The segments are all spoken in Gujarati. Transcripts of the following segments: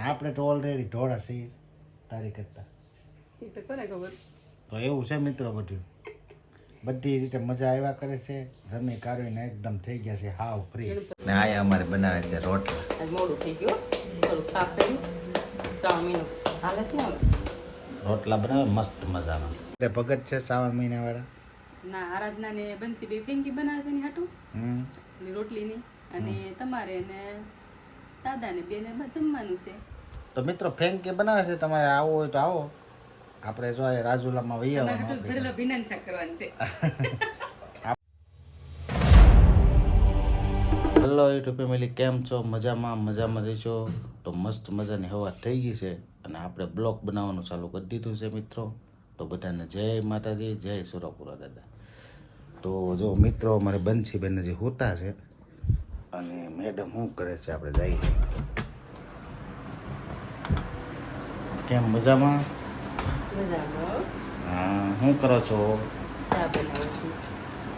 અને આપણે તો ઓલરેડી ધોળા છીએ તારી કરતા. એ તો કોને ખબર. તો એવું છે મિત્રો બધું. બધી રીતે મજા આવ્યા કરે છે. જમી કાઢીને એકદમ થઈ ગયા છે હાવ ફ્રી ને આયા અમારે બનાવે છે રોટલા. આજ મોડું થઈ ગયું થોડુંક સાફ કર્યું. શ્રાવણ મહિનો હાલે છે ને રોટલા બનાવે મસ્ત મજાના. એટલે ભગત છે શ્રાવણ મહિના વાળા ના આરાધના ને બંસી બે ફેંકી બનાવે છે ને હાટું. હમ. ઓલી રોટલીની. અને તમારે ને દાદાને બેને બ- જમવાનું છે. તો મિત્રો ફેંક કે બનાવે છે? તમારે આવો હોય તો આવો. આપણે જો રાજુલામાં વહી આવવાનું હેલો યુટ્યુબ ફેમિલી કેમ છો? મજામાં મજામાં રહીશો? તો મસ્ત મજાની હવા થઈ ગઈ છે અને આપણે બ્લોક બનાવવાનું ચાલુ કરી દીધું છે મિત્રો. તો બધાને જય માતાજી જય સુરાપુરા દાદા. તો જો મિત્રો અમારે બંસીબેન જે હોતા છે. અને મેડમ શું કરે છે? આપણે જઈએ. કેમ? મજામાં? હા શું કરો છો? ચા બનાવું છું.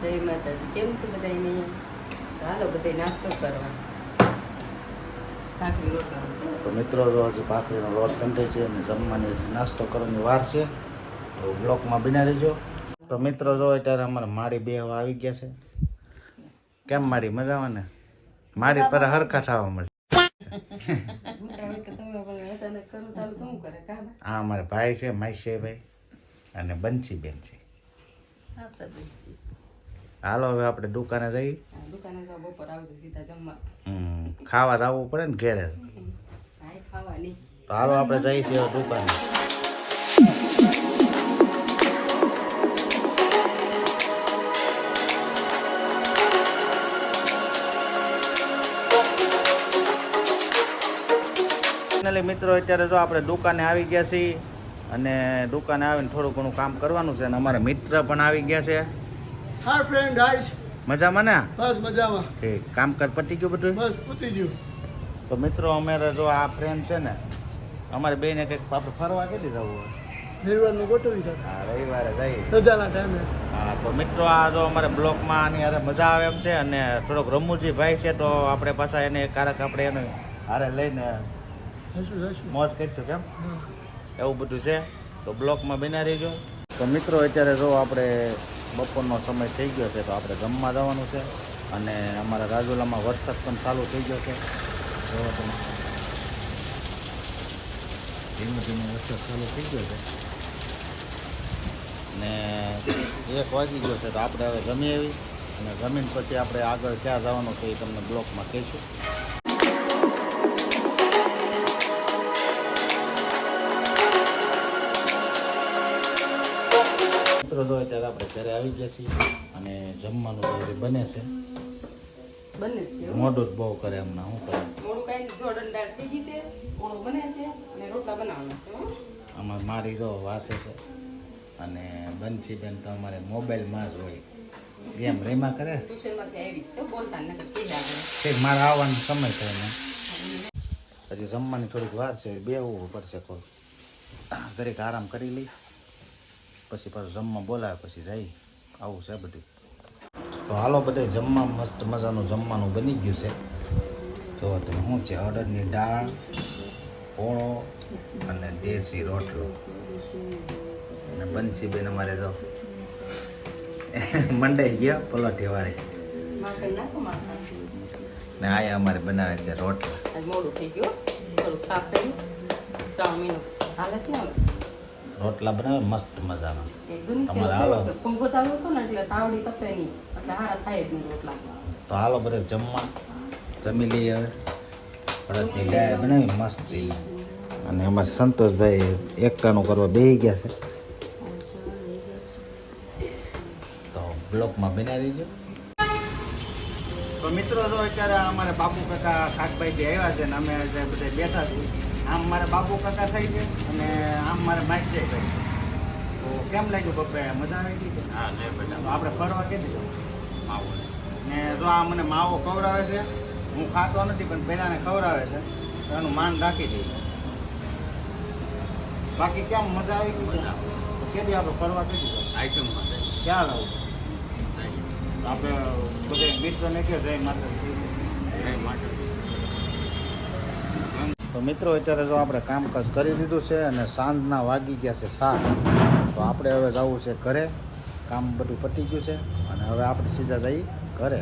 જય માતાજી. કેમ છે બધાને હાલો બધા નાસ્તો કરવા તો મિત્રો જો હજી ભાખરીનો લોટ કંઠે છે અને જમવાની નાસ્તો કરવાની વાર છે તો બ્લોકમાં બિના રહેજો. તો મિત્રો જો અત્યારે અમારે માળી બે આવી ગયા છે. કેમ માડી મજામાં ને? માડી પર હરખા થવા મળે તમે પણ અચાનક કરું ચાલુ તો શું કરે બા? અમારા ભાઈ છે માઈશેભાઈ અને બંસી બેન છે હાલો હવે આપણે દુકાને જઈ. દુકાને બપોર આવજો સીધા જમવા. હમ, ખાવા આવવું પડે ને ઘેરે. હા તો હાલો આપણે જઈએ છીએ દુકાને. ફાઇનલી મિત્રો અત્યારે જો આપણે દુકાને આવી ગયા છીએ અને દુકાને આવીને થોડું ઘણું કામ કરવાનું છે અને અમારા મિત્ર પણ આવી ગયા છે. હાય ફ્રેન્ડ ગાઈસ મજામાં ને? બસ મજામાં. ઠીક. કામ કર પતી ગયું બધું? બસ પતી ગયું. તો મિત્રો અમારે જો આ ફ્રેન્ડ છે ને અમારે બેને કંઈક આપણે ફરવા કેટલી જવું હોય? ગોઠવી હા રવિવારે જઈએ. રજાના ટાઈમે. હા તો મિત્રો આ જો અમારે બ્લોકમાં આની હારે મજા આવે એમ છે અને થોડોક રમૂજી ભાઈ છે તો આપણે પાછા એને કારક આપણે એને હારે લઈને મોજ કરીશું કેમ? એવું બધું છે? તો બ્લોકમાં બના રહેજો. તો મિત્રો અત્યારે જો આપણે બપોરનો સમય થઈ ગયો છે તો આપણે જમવા જવાનું છે. અને અમારા રાજુલામાં વરસાદ પણ ચાલુ થઈ ગયો છે. ધીમે ધીમે વરસાદ ચાલુ થઈ ગયો છે. ને એક વાગી ગયો છે તો આપણે હવે જમી આવી. અને જમીન પછી આપણે આગળ ક્યાં જવાનું છે એ તમને બ્લોકમાં કહીશું. મિત્રો જો અત્યારે આપણે ઘરે આવી ગયા છીએ અને જમવાનું તો બને છે. બંને છે મોઢું જ બહુ કરે હમણાં શું કરે? મોડું કાંઈ જોડણ દાળ થઈ ગઈ છે ઓળો બને છે અને રોટલા બનાવવાના છે આમાં મારી જો વાસે છે અને બંસી બેન તો અમારે મોબાઈલમાં જ હોય. ગેમ રેમાં કરે? છે ઠીક મારે આવવાનો સમય થાય ને હજી જમવાની થોડીક વાર છે બેવું પડશે કોઈ ઘડીક આરામ કરી લઈ. પછી પાછું જમવા બોલાવે પછી જાય. આવું છે બધું. તો હાલો બધે જમવા મસ્ત મજાનું જમવાનું બની ગયું છે. તો તમે શું છે? અડદની દાળ, પોળો અને દેશી રોટલો. અને બંસી બેન અમારે જો મંડાઈ ગયા પલોઠી ને આયા અમારે બનાવે છે રોટલા. મોડું થઈ ગયું થોડુંક સાફ કર્યું. શ્રાવણ મહિનો હાલે છે ને રોટલા બનાવે મસ્ત મજાના. તમારે હાલો. પંખો ચાલુ હતો ને એટલે તાવડી તપે નહીં. એટલે હારા થાય જ નહીં રોટલા. તો હાલો બધે જમવા. જમી લઈએ હવે. અડદની ગાય બનાવી મસ્ત અને અમારે સંતોષભાઈ એકટાનું કરવા બેસી ગયા છે. તો બ્લોકમાં બનાવી દેજો. તો મિત્રો જો અત્યારે અમારે બાપુ કાકા કાકભાઈ જે આવ્યા છે ને અમે જે બધા બેઠા છીએ. આમ મારે બાપુ કાકા થઈ છે અને આમ મારે માઈસે થઈ છે. તો કેમ લાગ્યું પપ્પા મજા આવી ગઈ કે? હા જય બધા આપણે ફરવા કે માવો. ને જો આ મને માવો ખવડાવે છે હું ખાતો નથી પણ પહેલાંને ખવડાવે છે તો એનું માન રાખી દઈએ. બાકી કેમ મજા આવી ગઈ? છે તો કેદી આપણે ફરવા કેટલી આઈટમ ક્યાં લાવું? આપણે બધે મિત્રોને કે જય માતા જય માતા તો મિત્રો, અત્યારે જો આપણે કામકાજ કરી દીધું છે અને સાંજના વાગી ગયા છે સાત, તો આપણે હવે જવું છે ઘરે. કામ બધું પતી ગયું છે અને હવે આપણે સીધા જઈ ઘરે.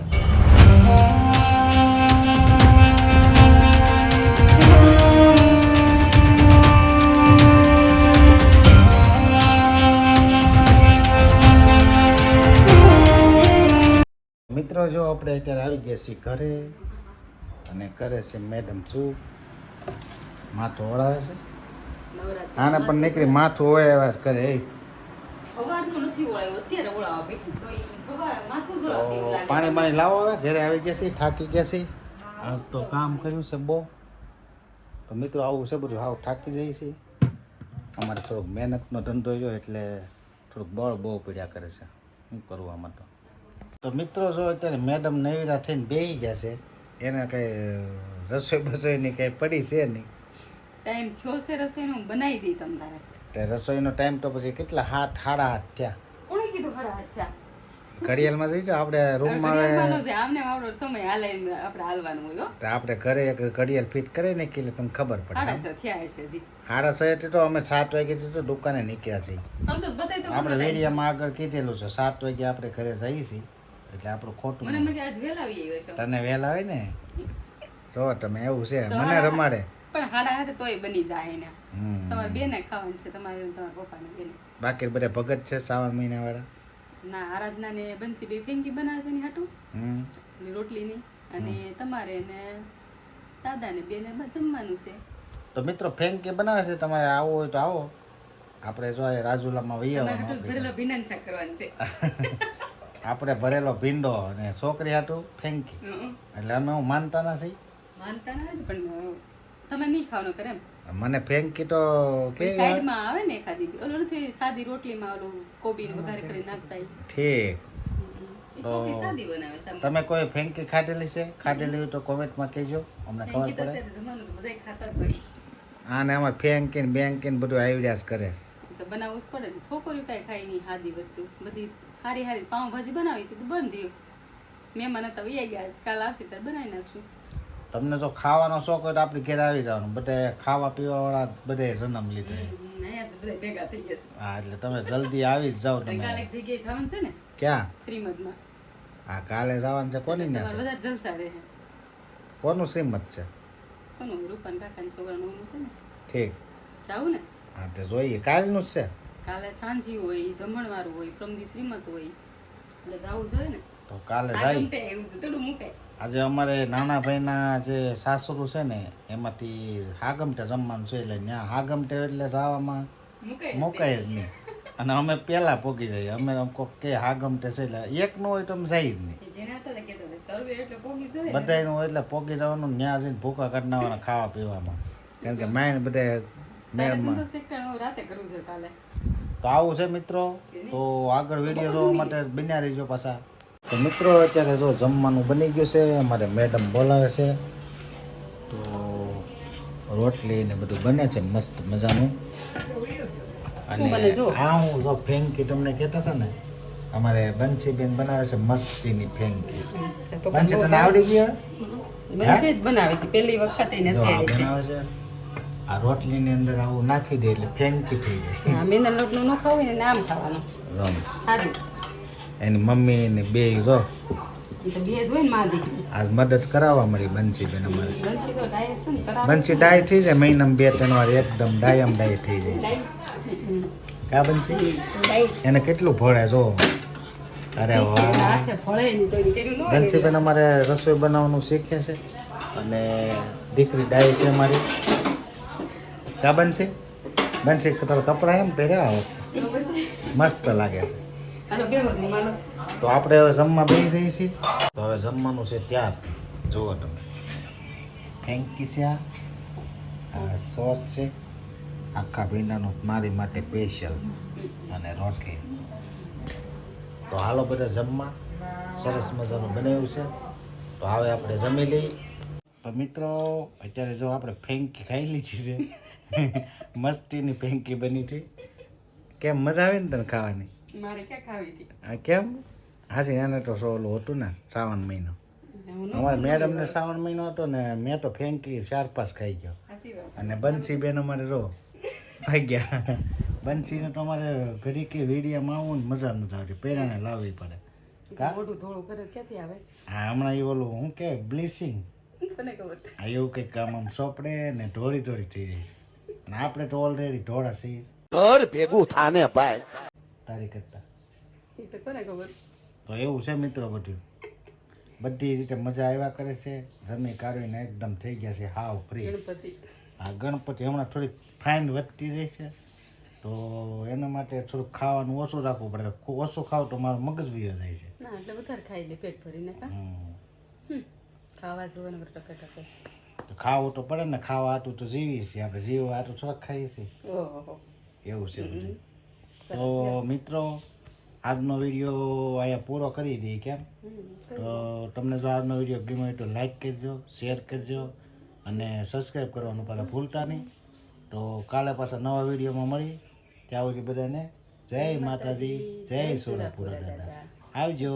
મિત્રો, જો આપણે અત્યારે આવી ગયા છીએ ઘરે અને કરે છે મેડમ શું માથું ઓળાવે છે? આને પણ નીકળી માથું ઓળાવ્યા જ કરે એ. પાણી પાણી લાવો હવે ઘરે આવી ગયા છે થાકી ગયા છે. આ તો કામ કર્યું છે બહુ. તો મિત્રો આવું છે બધું હાવ થાકી જઈએ છે. અમારે થોડુંક મહેનતનો ધંધો રહ્યો એટલે થોડુંક બળ બહુ પીડ્યા કરે છે શું કરવું આમાં તો તો મિત્રો જો અત્યારે મેડમ નવીરા થઈને બેસી ગયા છે એને કંઈ રસોઈ બસોઈની કંઈ પડી છે નહીં. ટાઈમ થયો છે રસોઈનો બનાવી દઈ તમ તારે. તે રસોઈનો ટાઈમ તો પછી કેટલા હાથ હાડા હાથ થયા. કોણે કીધું હાડા હાથ થયા? ઘડિયાળમાં જઈ જાઓ આપણે રૂમમાં આવે આમને આપણો સમય હાલે આપણે હાલવાનું હોય તો આપણે ઘરે એક ઘડિયાળ ફિટ કરી ને એટલે તમને ખબર પડે હાડા છ થયા છે જી હાડા છ એટલે તો અમે સાત વાગે તો દુકાને નીકળ્યા છીએ. આપણે વેડિયામાં આગળ કીધેલું છે સાત વાગે આપણે ઘરે જઈએ છીએ એટલે આપણું ખોટું મને મગે આજ વહેલા આવી આવ્યો છો. તને વહેલા હોય ને? જો તમે એવું છે મને રમાડે. પણ હાડા હાથે તોય બની જાય એને. તમારે બેને ખાવાનું છે તમારે તમારા પપ્પાને બેને. બાકી બધા ભગત છે શ્રાવણ મહિના વાળા ના આરાધના ને બંસી બે ફેંકી બનાવે છે ની હાટું. હમ. ની અને તમારે ને દાદા ને બેને જમવાનું છે. તો મિત્રો ફેંકી બનાવે છે તમારે આવો હોય તો આવો. આપણે જો રાજુલામાં વહી આવવાનું ભરેલો ભીંડાનું શાક કરવાનું છે. આપણે ભરેલો ભીંડો અને છોકરી હાટું ફેંકી. એટલે અમે હું માનતા નથી. માનતા ના પણ તમે નહીં ખાવાનું કરે એમ. મને ફેંકી તો કે સાઈડમાં આવે? ને ખાધી. ઓલું નથી સાદી રોટલીમાં ઓલું કોબીને વધારે કરી નાખતા ઠીક. તમે કોઈ ફેંકી ખાધેલી છે? ખાધેલી હોય તો કોમેન્ટમાં કહેજો. અમને ખબર પડે. અત્યારે ને છે, ફેંકી ને બેંકી ને અમારે બધું આવડ્યા જ કરે. તો બનાવવું જ પડે ને. છોકરીઓ કાંઈ ખાય નહીં સાદી વસ્તુ. બધી હારી હારી પાઉંભાજી બનાવી તો બંધ થયું. મહેમાન હતા વૈયા ગયા. કાલ આવશે ત્યારે બનાવી નાખશું. તમને જો ખાવાનો શોખ હોય તો આપણે ઘેર આવી જવાનું. બધે ખાવા પીવા વાળા બધે જન્મ લીધો હા એટલે તમે જલ્દી આવી જ જાઓ તમે. ક્યાં? શ્રીમદમાં. હા કાલે જવાનું છે કોની ના કોનું શ્રીમત છે? ઠીક. જાવું ને? હા તો જોઈએ. કાલનું જ છે? કાલે સાંજી હોય જમણવારું હોય પ્રમદી શ્રીમત હોય. એટલે જાવું જોઈએ ને? તો કાલે જાય. એવું થોડું મૂકે. આજે અમારે નાના ભાઈના જે સાસરું છે ને એમાંથી હાગમટે જમવાનું છે એટલે ત્યાં હાગમટે એટલે જવામાં મૂકે મુકાય જ નહીં. અને અમે પહેલા પોગી જઈએ. અમે કોક કે હાગમટે છે એટલે એકનું હોય તો અમે જાય જ નહીં. જેના હતા ને કહેતા હતા, સર્વે એટલે પોગી જાય ને. બધાયનું હોય એટલે પોગી જવાનું ત્યાં જઈને ભૂખા કાઢી નાખવાના ખાવા પીવામાં. કારણ કે માઇન બધે મેળમાં તો આવું છે મિત્રો. તો આગળ વીડિયો જોવા માટે બન્યા રહીજો પાછા. તો મિત્રો અત્યારે જો જમવાનું બની ગયું છે અમારે મેડમ બોલાવે છે. તો રોટલી ને બધું બને છે મસ્ત મજાનું. અને? આ હું જો ફેંકી તમને કહેતા હતા ને અમારે બંસીબેન બનાવે છે મસ્તીની ફેંકી. તો બંસી તને આવડી ગયો બનશે જ બનાવી હતી. પહેલી વખત છે. બનાવે છે. આ રોટલીની અંદર આવું નાખી દે એટલે ફેંકી થઈ જાય. હા મેંદા લોટનું ન ખાવું ને આમ ખાવાનું. સાદું. એની મમ્મી ને બે જો. આજ મદદ કરાવવા મળી અમારે. બંસી તો ડાયસ છે ને કરાવે બંસી ડાય થઈ જાય મહિનામાં બે ત્રણ વાર એકદમ ડાયમ ડાય થઈ જાય છે. કા બંસી? એને કેટલું ભળે જો. અરે વાહ. હાથે ભળે નહીં તો એને કર્યું ન હોય ને. બંસીબેન અમારે રસોઈ બનાવવાનું શીખે છે અને દીકરી ડાય છે અમારી. કા બંસી? બંસી કપડા એમ પહેર્યા મસ્ત લાગે. છે તો આપણે હવે જમવા બેસી જઈએ છીએ. તો હવે જમવાનું છે ત્યાર જુઓ તમે. ફેંકી છે આ સોસ છે. આખા ભીંડાનું મારી માટે સ્પેશિયલ અને રોટલી. તો હાલો બધા જમવા. સરસ મજાનું બનાવ્યું છે. તો હવે આપણે જમી લઈએ. તો મિત્રો, અત્યારે જો આપણે ફેંકી ખાઈ લીધી છે. મસ્તીની ફેંકી બની હતી કેમ મજા આવે ને તને ખાવાની? મારે ક્યાં ખાવી હતી? કેમ? હાજી એને તો સોલું હતું ને શ્રાવણ મહિનો. અમારે મેડમ મેડમને શ્રાવણ મહિનો હતો ને મેં તો ફેંકી ચાર પાંચ ખાઈ ગયો. અને બંસી બેન અમારે રો ભાગ્યા બંસીને તો અમારે ઘડી કે વિડીયોમાં આવું ને મજા નથી આવતી પહેલાને લાવવી પડે. મોઢું થોડું કરે ક્યાંથી આવે? હા હમણાં એ ઓલું હું કે બ્લીસિંગ. તને ખબર? આ એવું કંઈક કામ આમ સોપડે ને ધોળી ધોળી થઈ જાય. છે અને આપણે તો ઓલરેડી ધોળા છીએ. ઘર ભેગું થાને ભાઈ. તારી કરતા એ તો કોને ખબર? તો એવું છે મિત્રો બધું. બધી રીતે મજા આવ્યા કરે છે. જમી કાઢીને એકદમ થઈ ગયા છે હાવ ફ્રી ગણપતિ. આ ગણપતિ હમણાં થોડીક ફાઇન વધતી રહી છે. તો એના માટે થોડુંક ખાવાનું ઓછું રાખવું પડે. ઓછું ખાવ તો મારું મગજ વિયો જાય છે. ના એટલે વધારે ખાઈ લે પેટ ભરીને. ખાવા જોવે ટકે ટકે તો ખાવું તો પડે ને ખાવા હાટું તો જીવીએ છીએ આપણે. જીવવા હાટું થોડાક ખાઈએ છીએ. એવું છે બધું. તો મિત્રો આજનો વીડિયો અહીંયા પૂરો કરી દઈએ કેમ તો તમને જો આજનો વીડિયો ગમ્યો હોય તો લાઈક કરજો શેર કરજો અને સબસ્ક્રાઈબ કરવાનું પહેલાં ભૂલતા નહીં. તો કાલે પાછા નવા વિડીયોમાં મળી ત્યાં સુધી બધાને જય માતાજી. જય સોનાપુરા દાદા. આવજો.